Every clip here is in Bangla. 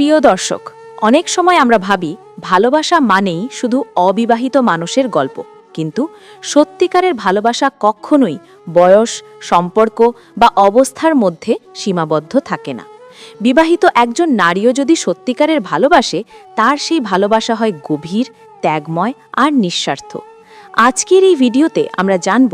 প্রিয় দর্শক, অনেক সময় আমরা ভাবি, ভালোবাসা মানেই শুধু অবিবাহিত মানুষের গল্প। কিন্তু সত্যিকারের ভালোবাসা কখনোই বয়স, সম্পর্ক বা অবস্থার মধ্যে সীমাবদ্ধ থাকে না। বিবাহিত একজন নারীও যদি সত্যিকারের ভালোবাসে, তার সেই ভালোবাসা হয় গভীর, ত্যাগময় আর নিঃস্বার্থ। আজকের এই ভিডিওতে আমরা জানব,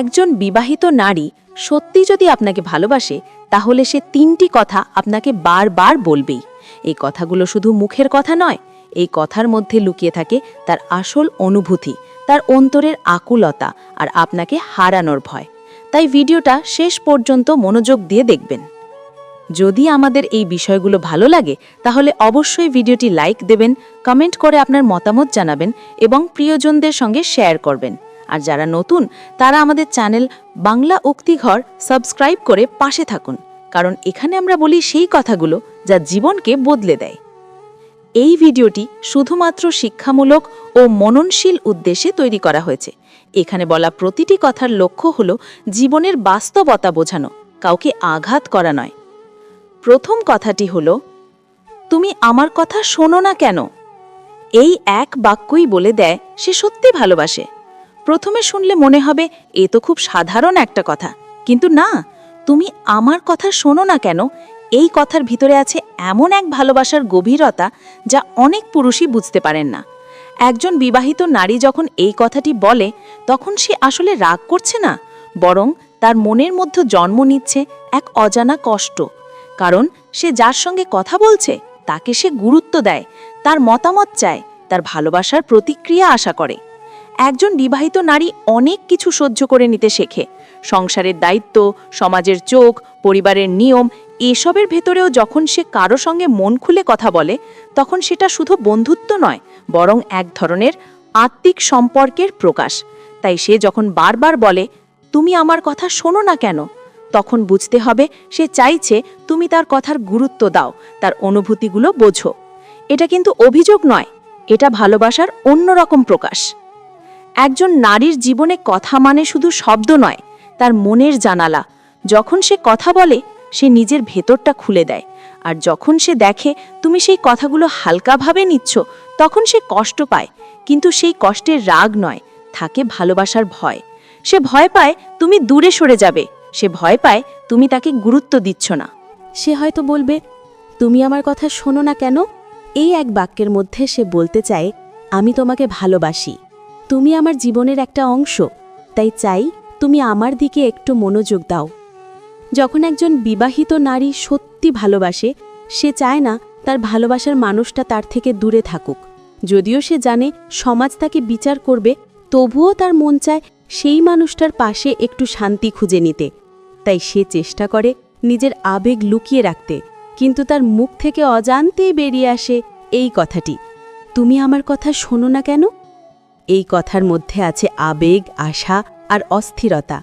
একজন বিবাহিত নারী সত্যি যদি আপনাকে ভালোবাসে, তাহলে সে তিনটি কথা আপনাকে বারবার বলবেই। এই কথাগুলো শুধু মুখের কথা নয়, এই কথার মধ্যে লুকিয়ে থাকে তার আসল অনুভূতি, তার অন্তরের আকুলতা আর আপনাকে হারানোর ভয়। তাই ভিডিওটা শেষ পর্যন্ত মনোযোগ দিয়ে দেখবেন। যদি আমাদের এই বিষয়গুলো ভালো লাগে, তাহলে অবশ্যই ভিডিওটি লাইক দেবেন, কমেন্ট করে আপনার মতামত জানাবেন এবং প্রিয়জনদের সঙ্গে শেয়ার করবেন। আর যারা নতুন, তারা আমাদের চ্যানেল বাংলা উক্তিঘর সাবস্ক্রাইব করে পাশে থাকুন। কারণ এখানে আমরা বলি সেই কথাগুলো যা জীবনকে বদলে দেয়। এই ভিডিওটি শুধুমাত্র শিক্ষামূলক ও মননশীল উদ্দেশ্যে তৈরি করা হয়েছে। এখানে বলা প্রতিটি কথার লক্ষ্য হল জীবনের বাস্তবতা বোঝানো, কাউকে আঘাত করা নয়। প্রথম কথাটি হল, তুমি আমার কথা শোনো না কেন? এই এক বাক্যই বলে দেয়, সে সত্যি ভালোবাসে। প্রথমে শুনলে মনে হবে, এ তো খুব সাধারণ একটা কথা। কিন্তু না, তুমি আমার কথা শোনো না কেন? এই কথার ভিতরে আছে এমন এক ভালোবাসার গভীরতা যা অনেক পুরুষই বুঝতে পারেন না। একজন বিবাহিত নারী যখন এই কথাটি বলে, তখন সে আসলে রাগ করছে না, বরং তার মনের মধ্যে জন্ম নিচ্ছে এক অজানা কষ্ট। কারণ সে যার সঙ্গে কথা বলছে, তাকে সে গুরুত্ব দেয়, তার মতামত চায়, তার ভালোবাসার প্রতিক্রিয়া আশা করে। একজন বিবাহিত নারী অনেক কিছু সহ্য করে নিতে শেখে। সংসারের দায়িত্ব, সমাজের চোখ, পরিবারের নিয়ম, এসবের ভেতরেও যখন সে কারও সঙ্গে মন খুলে কথা বলে, তখন সেটা শুধু বন্ধুত্ব নয়, বরং এক ধরনের আত্মিক সম্পর্কের প্রকাশ। তাই সে যখন বারবার বলে, তুমি আমার কথা শোনো না কেন? তখন বুঝতে হবে সে চাইছে, তুমি তার কথার গুরুত্ব দাও, তার অনুভূতিগুলো বোঝো। এটা কিন্তু অভিযোগ নয়, এটা ভালোবাসার অন্যরকম প্রকাশ। একজন নারীর জীবনে কথা মানে শুধু শব্দ নয়, তার মনের জানালা। যখন সে কথা বলে, সে নিজের ভেতরটা খুলে দেয়। আর যখন সে দেখে, তুমি সেই কথাগুলো হালকাভাবে নিচ্ছ তখন সে কষ্ট পায়। কিন্তু সেই কষ্টের রাগ নয়, থাকে ভালোবাসার ভয়। সে ভয় পায়, তুমি দূরে সরে যাবে সে ভয় পায়, তুমি তাকে গুরুত্ব দিচ্ছ না সে হয়তো বলবে, তুমি আমার কথা শোনো না কেন? এই এক বাক্যের মধ্যে সে বলতে চায়, আমি তোমাকে ভালোবাসি। তুমি আমার জীবনের একটা অংশ, তাই চাই তুমি আমার দিকে একটু মনোযোগ দাও। যখন একজন বিবাহিত নারী সত্যি ভালোবাসে, সে চায় না তার ভালোবাসার মানুষটা তার থেকে দূরে থাকুক। যদিও সে জানে সমাজ তাকে বিচার করবে, তবুও তার মন চায় সেই মানুষটার পাশে একটু শান্তি খুঁজে নিতে। তাই সে চেষ্টা করে নিজের আবেগ লুকিয়ে রাখতে, কিন্তু তার মুখ থেকে অজান্তেই বেরিয়ে আসে এই কথাটি। তুমি আমার কথা শোনো না কেন? এই কথার মধ্যে আছে আবেগ, আশা আর অস্থিরতা।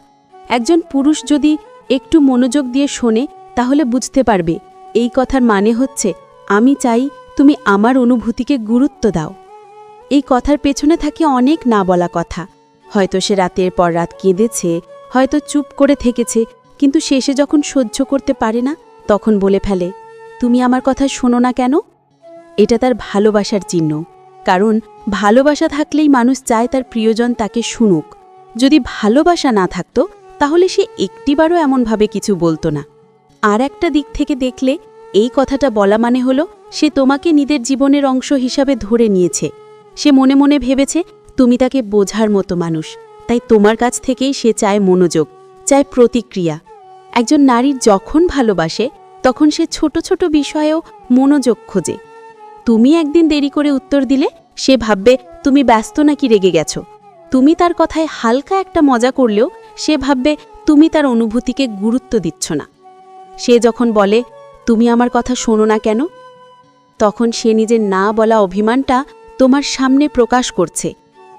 একজন পুরুষ যদি একটু মনোযোগ দিয়ে শোনে, তাহলে বুঝতে পারবে এই কথার মানে হচ্ছে, আমি চাই তুমি আমার অনুভূতিকে গুরুত্ব দাও। এই কথার পেছনে থাকে অনেক না বলা কথা। হয়তো সে রাতের পর রাত কেঁদেছে, হয়তো চুপ করে থেকেছে, কিন্তু শেষে যখন সহ্য করতে পারে না, তখন বলে ফেলে, তুমি আমার কথা শোনো না কেন? এটা তার ভালোবাসার চিহ্ন। কারণ ভালোবাসা থাকলেই মানুষ চায় তার প্রিয়জন তাকে শুনুক। যদি ভালোবাসা না থাকতো, তাহলে সে একটিবারও এমনভাবে কিছু বলতো না। আর একটা দিক থেকে দেখলে, এই কথাটা বলা মানে হলো, সে তোমাকে নিজের জীবনের অংশ হিসাবে ধরে নিয়েছে। সে মনে মনে ভেবেছে, তুমি তাকে বোঝার মতো মানুষ। তাই তোমার কাছ থেকেই সে চায় মনোযোগ, চায় প্রতিক্রিয়া। একজন নারীর যখন ভালোবাসে, তখন সে ছোট ছোট বিষয়েও মনোযোগ খোঁজে। তুমি একদিন দেরি করে উত্তর দিলে? সে ভাববে, তুমি ব্যস্ত নাকি রেগে গেছ? তুমি তার কথায় হালকা একটা মজা করলেও সে ভাববে, তুমি তার অনুভূতিকে গুরুত্ব দিচ্ছ না। সে যখন বলে, তুমি আমার কথা শোনো না কেন? তখন সে নিজের না বলা অভিমানটা তোমার সামনে প্রকাশ করছে।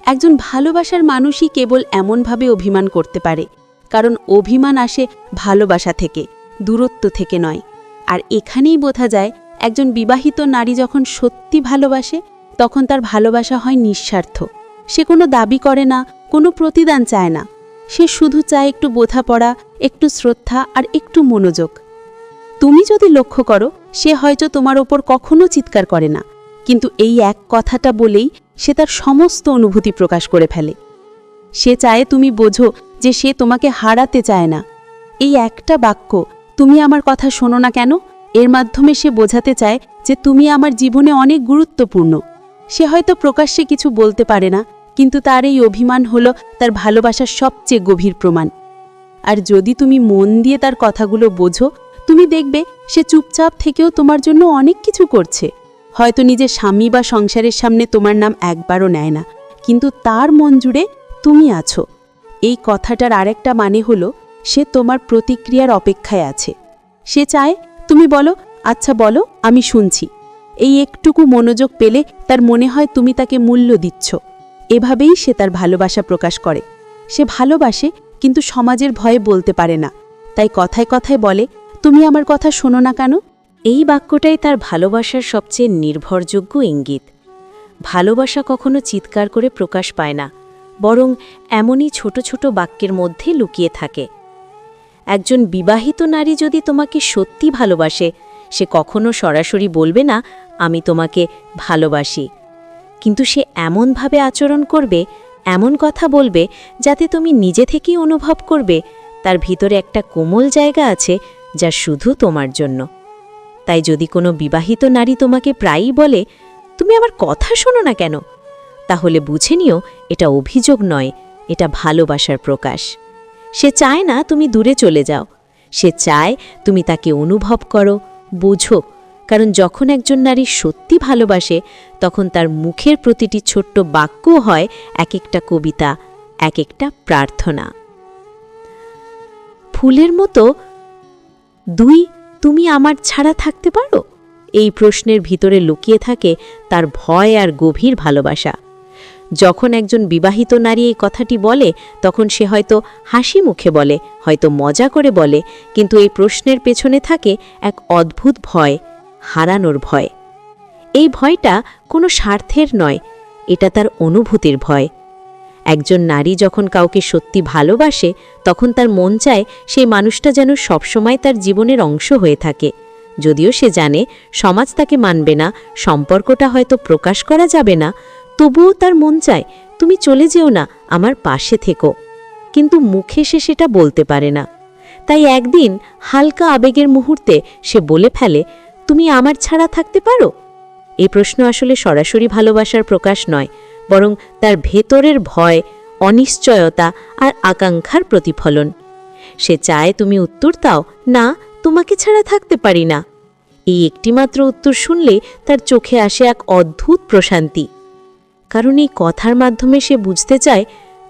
একজন ভালোবাসার মানুষই কেবল এমনভাবে অভিমান করতে পারে, কারণ অভিমান আসে ভালোবাসা থেকে, দূরত্ব থেকে নয়। আর এখানেই বোঝা যায় একজন বিবাহিত নারী যখন সত্যি ভালোবাসে, তখন তার ভালোবাসা হয় নিঃস্বার্থ। সে কোনো দাবি করে না, কোনো প্রতিদান চায় না। সে শুধু চায় একটু বোঝাপড়া, একটু শ্রদ্ধা আর একটু মনোযোগ। তুমি যদি লক্ষ্য করো, সে হয়তো তোমার ওপর কখনো চিৎকার করে না, কিন্তু এই এক কথাটা বলেই সে তার সমস্ত অনুভূতি প্রকাশ করে ফেলে। সে চায় তুমি বোঝো যে সে তোমাকে হারাতে চায় না। এই একটা বাক্য, তুমি আমার কথা শোনো না কেন? এর মাধ্যমে সে বোঝাতে চায় যে তুমি আমার জীবনে অনেক গুরুত্বপূর্ণ। সে হয়তো প্রকাশ্যে কিছু বলতে পারে না, কিন্তু তার এই অভিমান হলো তার ভালোবাসার সবচেয়ে গভীর প্রমাণ। আর যদি তুমি মন দিয়ে তার কথাগুলো বোঝো, তুমি দেখবে সে চুপচাপ থেকেও তোমার জন্য অনেক কিছু করছে। হয়তো নিজের স্বামী বা সংসারের সামনে তোমার নাম একবারও নেয় না, কিন্তু তার মন জুড়ে তুমি আছো। এই কথাটার আরেকটা মানে হলো, সে তোমার প্রতিক্রিয়ার অপেক্ষায় আছে। সে চায় তুমি বলো আচ্ছা বলো, আমি শুনছি। এই একটুকু মনোযোগ পেলে তার মনে হয় তুমি তাকে মূল্য দিচ্ছ। এভাবেই সে তার ভালোবাসা প্রকাশ করে। সে ভালোবাসে, কিন্তু সমাজের ভয়ে বলতে পারে না। তাই কথায় কথায় বলে, তুমি আমার কথা শোনো না কেন? এই বাক্যটাই তার ভালোবাসার সবচেয়ে নির্ভরযোগ্য ইঙ্গিত। ভালোবাসা কখনো চিৎকার করে প্রকাশ পায় না, বরং এমনই ছোট ছোট বাক্যের মধ্যে লুকিয়ে থাকে। একজন বিবাহিত নারী যদি তোমাকে সত্যি ভালোবাসে, সে কখনো সরাসরি বলবে না, আমি তোমাকে ভালোবাসি। কিন্তু সে এমনভাবে আচরণ করবে, এমন কথা বলবে, যাতে তুমি নিজে থেকেই অনুভব করবে, তার ভিতরে একটা কোমল জায়গা আছে যা শুধু তোমার জন্য। তাই যদি কোনো বিবাহিত নারী তোমাকে প্রায়ই বলে, তুমি আমার কথা শোনো না কেন? তাহলে বুঝে নিও, এটা অভিযোগ নয়, এটা ভালোবাসার প্রকাশ। সে চায় না তুমি দূরে চলে যাও। সে চায় তুমি তাকে অনুভব করো, বোঝো, কারণ যখন একজন নারী সত্যি ভালোবাসে, তখন তার মুখের প্রতিটি ছোট্ট বাক্য হয় এক একটা কবিতা এক একটা প্রার্থনা। ফুলের মতো, দুই, তুমি আমার ছাড়া থাকতে পারো? এই প্রশ্নের ভিতরে লুকিয়ে থাকে তার ভয় আর গভীর ভালোবাসা। যখন একজন বিবাহিত নারী এই কথাটি বলে, তখন সে হয়তো হাসি মুখে বলে, হয়তো মজা করে বলে, কিন্তু এই প্রশ্নের পেছনে থাকে এক অদ্ভুত ভয়, হারানোর ভয়। এই ভয়টা কোনো স্বার্থের নয়, এটা তার অনুভূতির ভয়। একজন নারী যখন কাউকে সত্যি ভালোবাসে, তখন তার মন চায় সেই মানুষটা যেন সবসময় তার জীবনের অংশ হয়ে থাকে। যদিও সে জানে, সমাজ তাকে মানবে না, সম্পর্কটা হয়তো প্রকাশ করা যাবে না তবুও তার মন চায়, তুমি চলে যেও না, আমার পাশে থেকো। কিন্তু মুখে সে সেটা বলতে পারে না। তাই একদিন হালকা আবেগের মুহূর্তে সে বলে ফেলে, তুমি আমার ছাড়া থাকতে পারো? এই প্রশ্ন আসলে সরাসরি ভালোবাসার প্রকাশ নয়, বরং তার ভেতরের ভয়, অনিশ্চয়তা আর আকাঙ্ক্ষার প্রতিফলন। সে চায়, তুমি উত্তর দাও, না, তোমাকে ছাড়া থাকতে পারি না। এই একটিমাত্র উত্তর শুনলে তার চোখে আসে এক অদ্ভুত প্রশান্তি। কারণ এই কথার মাধ্যমে সে বুঝতে চায়,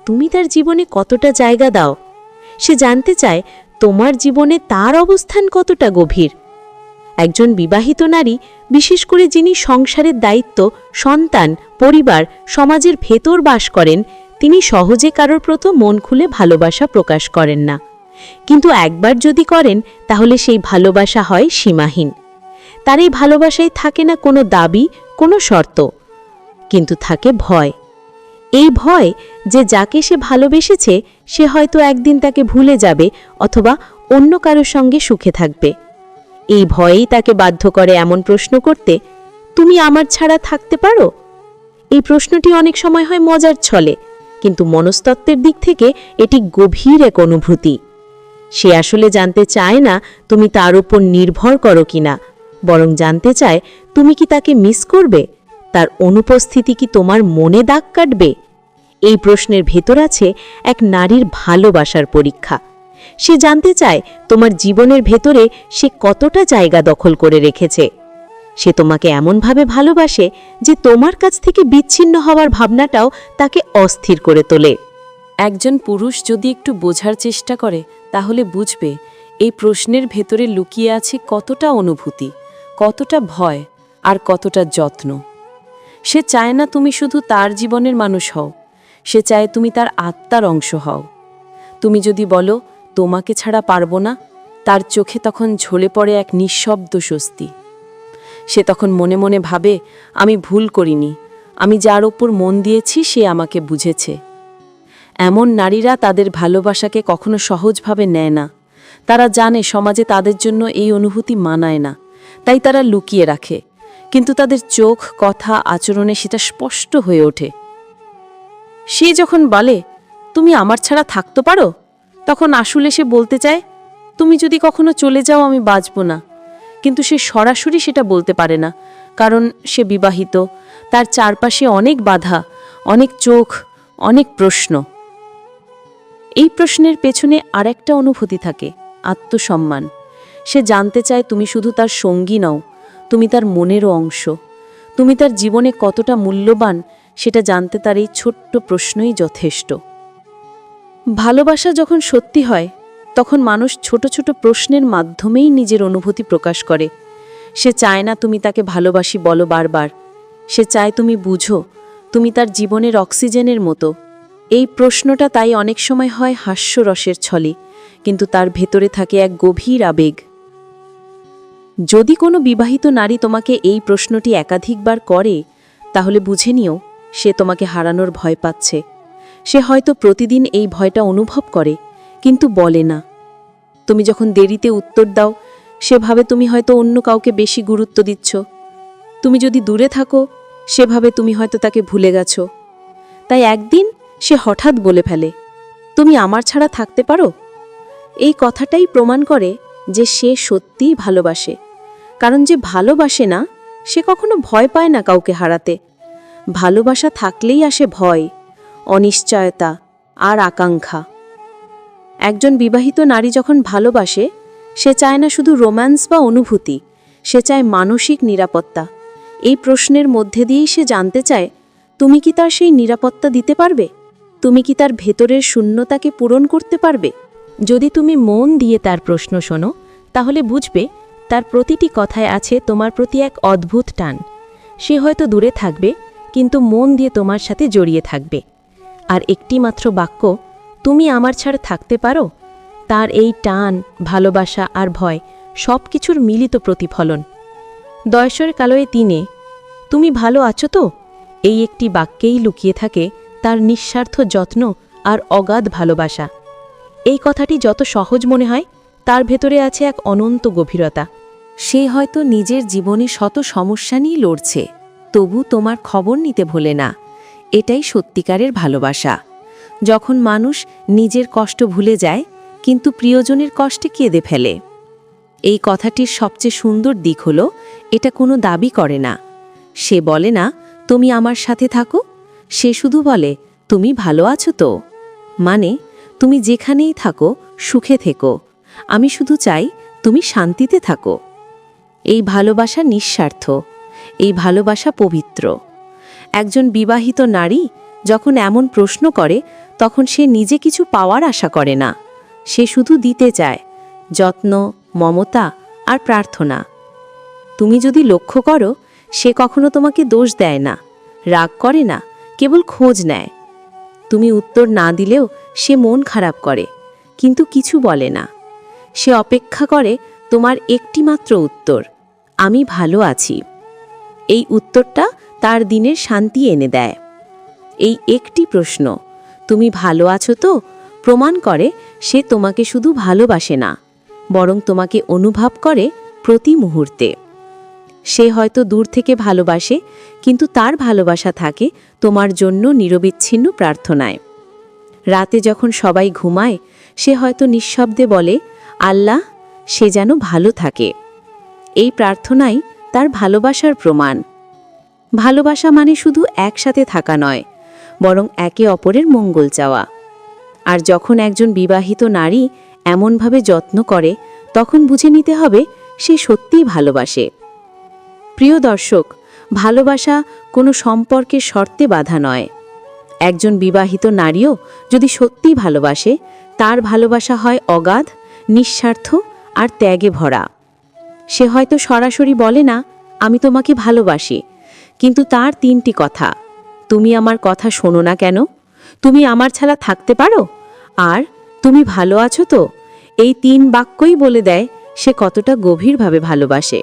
তুমি তার জীবনে কতটা জায়গা দাও। সে জানতে চায়, তোমার জীবনে তার অবস্থান কতটা গভীর। একজন বিবাহিত নারী, বিশেষ করে যিনি সংসারের দায়িত্ব, সন্তান, পরিবার, সমাজের ভেতর বাস করেন, তিনি সহজে কারোর প্রতি মন খুলে ভালোবাসা প্রকাশ করেন না। কিন্তু একবার যদি করেন, তাহলে সেই ভালোবাসা হয় সীমাহীন। তার এই ভালোবাসায় থাকে না কোনো দাবি, কোনো শর্ত। কিন্তু থাকে ভয়। এই ভয় যে যাকে সে ভালোবেসেছে, সে হয়তো একদিন তাকে ভুলে যাবে অথবা অন্য কারোর সঙ্গে সুখে থাকবে। এই ভয়েই তাকে বাধ্য করে এমন প্রশ্ন করতে, তুমি আমার ছাড়া থাকতে পারো? এই প্রশ্নটি অনেক সময় হয় মজার ছলে, কিন্তু মনস্তত্ত্বের দিক থেকে এটি গভীর এক অনুভূতি। সে আসলে জানতে চায় না তুমি তার উপর নির্ভর করো কিনা, বরং জানতে চায়, তুমি কি তাকে মিস করবে? তার অনুপস্থিতি কি তোমার মনে দাগ কাটবে? এই প্রশ্নের ভেতর আছে এক নারীর ভালোবাসার পরীক্ষা। সে জানতে চায় তোমার জীবনের ভেতরে সে কতটা জায়গা দখল করে রেখেছে। সে তোমাকে এমনভাবে ভালোবাসে যে তোমার কাছ থেকে বিচ্ছিন্ন হওয়ার ভাবনাটাও তাকে অস্থির করে তোলে। একজন পুরুষ যদি একটু বোঝার চেষ্টা করে, তাহলে বুঝবে এই প্রশ্নের ভেতরে লুকিয়ে আছে কতটা অনুভূতি, কতটা ভয় আর কতটা যত্ন। সে চায় না তুমি শুধু তার জীবনের মানুষ হও। সে চায় তুমি তার আত্মার অংশ হও। তুমি যদি বলো, তোমাকে ছাড়া পারব না, তার চোখে তখন ঝলে পড়ে এক নিঃশব্দ স্বস্তি। সে তখন মনে মনে ভাবে, আমি ভুল করিনি, আমি যার ওপর মন দিয়েছি সে আমাকে বুঝেছে। এমন নারীরা তাদের ভালোবাসাকে কখনো সহজভাবে নেয় না। তারা জানে সমাজে তাদের জন্য এই অনুভূতি মানায় না। তাই তারা লুকিয়ে রাখে। কিন্তু তাদের চোখ, কথা, আচরণে সেটা স্পষ্ট হয়ে ওঠে। সে যখন বলে, তুমি আমার ছাড়া থাকতে পারো? তখন আসলে সে বলতে চায়, তুমি যদি কখনো চলে যাও, আমি বাঁচব না। কিন্তু সে সরাসরি সেটা বলতে পারে না, কারণ সে বিবাহিত। তার চারপাশে অনেক বাধা, অনেক চোখ, অনেক প্রশ্ন। এই প্রশ্নের পেছনে আরেকটা অনুভূতি থাকে, আত্মসম্মান। সে জানতে চায়, তুমি শুধু তার সঙ্গী নও। তুমি তার মনেরও অংশ। তুমি তার জীবনে কতটা মূল্যবান, সেটা জানতে তার এই ছোট্ট প্রশ্নই যথেষ্ট। ভালোবাসা যখন সত্যি হয়, তখন মানুষ ছোট ছোট প্রশ্নের মাধ্যমেই নিজের অনুভূতি প্রকাশ করে। সে চায় না তুমি তাকে ভালোবাসি বলো বারবার। সে চায় তুমি বুঝো, তুমি তার জীবনের অক্সিজেনের মতো। এই প্রশ্নটা তাই অনেক সময় হয় হাস্যরসের ছলে, কিন্তু তার ভেতরে থাকে এক গভীর আবেগ। যদি কোনো বিবাহিত নারী তোমাকে এই প্রশ্নটি একাধিকবার করে, তাহলে বুঝে নিও, সে তোমাকে হারানোর ভয় পাচ্ছে। সে হয়তো প্রতিদিন এই ভয়টা অনুভব করে, কিন্তু বলে না। তুমি যখন দেরিতে উত্তর দাও, সেভাবে তুমি হয়তো অন্য কাউকে বেশি গুরুত্ব দিচ্ছ। তুমি যদি দূরে থাকো, সেভাবে তুমি হয়তো তাকে ভুলে গেছো। তাই একদিন সে হঠাৎ বলে ফেলে, তুমি আমার ছাড়া থাকতে পারো? এই কথাটাই প্রমাণ করে যে সে সত্যিই ভালোবাসে। কারণ যে ভালোবাসে না, সে কখনো ভয় পায় না কাউকে হারাতে। ভালোবাসা থাকলেই আসে ভয়, অনিশ্চয়তা আর আকাঙ্ক্ষা। একজন বিবাহিত নারী যখন ভালোবাসে, সে চায় না শুধু রোম্যান্স বা অনুভূতি, সে চায় মানসিক নিরাপত্তা। এই প্রশ্নের মধ্যে দিয়েই সে জানতে চায়, তুমি কি তার সেই নিরাপত্তা দিতে পারবে? তুমি কি তার ভেতরের শূন্যতাকে পূরণ করতে পারবে? যদি তুমি মন দিয়ে তার প্রশ্ন শোনো, তাহলে বুঝবে তার প্রতিটি কথায় আছে তোমার প্রতি এক অদ্ভুত টান। সে হয়তো দূরে থাকবে, কিন্তু মন দিয়ে তোমার সাথে জড়িয়ে থাকবে। আর একটি মাত্র বাক্য, তুমি আমার ছাড়া থাকতে পারো? তার এই টান, ভালোবাসা আর ভয় সব কিছুর মিলিত প্রতিফলন। দয়সরের কালোয় তিনে, তুমি ভালো আছো তো? এই একটি বাক্যেই লুকিয়ে থাকে তার নিঃস্বার্থ যত্ন আর অগাধ ভালোবাসা। এই কথাটি যত সহজ মনে হয় তার ভেতরে আছে এক অনন্ত গভীরতা। সে হয়তো নিজের জীবনে শত সমস্যা নিয়ে লড়ছে, তবু তোমার খবর নিতে ভোলে না। এটাই সত্যিকারের ভালোবাসা। যখন মানুষ নিজের কষ্ট ভুলে যায়, কিন্তু প্রিয়জনের কষ্টে কেঁদে ফেলে। এই কথাটির সবচেয়ে সুন্দর দিক হল, এটা কোনো দাবি করে না। সে বলে না, তুমি আমার সাথে থাকো। সে শুধু বলে, তুমি ভালো আছো তো? মানে তুমি যেখানেই থাকো, সুখে থেকো। আমি শুধু চাই তুমি শান্তিতে থাকো। এই ভালোবাসা নিঃস্বার্থ, এই ভালোবাসা পবিত্র। একজন বিবাহিত নারী যখন এমন প্রশ্ন করে, তখন সে নিজে কিছু পাওয়ার আশা করে না। সে শুধু দিতে চায়, যত্ন, মমতা আর প্রার্থনা। তুমি যদি লক্ষ্য করো, সে কখনো তোমাকে দোষ দেয় না, রাগ করে না, কেবল খোঁজ নেয়। তুমি উত্তর না দিলেও সে মন খারাপ করে, কিন্তু কিছু বলে না। সে অপেক্ষা করে, তোমার একটিমাত্র উত্তর, আমি ভালো আছি। এই উত্তরটা তার দিনের শান্তি এনে দেয়। এই একটি প্রশ্ন, তুমি ভালো আছো তো? প্রমাণ করে, সে তোমাকে শুধু ভালোবাসে না, বরং তোমাকে অনুভব করে প্রতি মুহূর্তে। সে হয়তো দূর থেকে ভালোবাসে, কিন্তু তার ভালোবাসা থাকে তোমার জন্য নিরবিচ্ছিন্ন প্রার্থনায়। রাতে যখন সবাই ঘুমায়, সে হয়তো নিঃশব্দে বলে আল্লাহ সে যেন ভালো থাকে। এই প্রার্থনাই তার ভালোবাসার প্রমাণ। ভালোবাসা মানে শুধু একসাথে থাকা নয়, বরং একে অপরের মঙ্গল চাওয়া। আর যখন একজন বিবাহিত নারী এমনভাবে যত্ন করে, তখন বুঝে নিতে হবে সে সত্যিই ভালোবাসে। প্রিয় দর্শক, ভালোবাসা কোনো সম্পর্কের শর্তে বাধা নয়। একজন বিবাহিত নারীও যদি সত্যিই ভালোবাসে, তার ভালোবাসা হয় অগাধ নিঃস্বার্থ আর ত্যাগে ভরা। সে হয়তো সরাসরি বলে, না, আমি তোমাকে ভালোবাসি। কিন্তু তার তিনটি কথা, তুমি আমার কথা শোনো না কেন? তুমি আমার ছাড়া থাকতে পারো? আর তুমি ভালো আছো তো? এই তিন বাক্যই বলে দেয়, সে কতটা গভীরভাবে ভালোবাসে।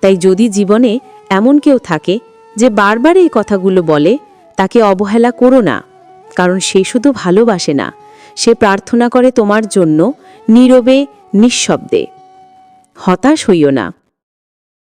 তাই যদি জীবনে এমন কেউ থাকে যে বারবার এই কথাগুলো বলে, তাকে অবহেলা করো না, কারণ সে শুধু ভালোবাসে না সে প্রার্থনা করে তোমার জন্য নীরবে নিঃশব্দে। হতাশ হইও না।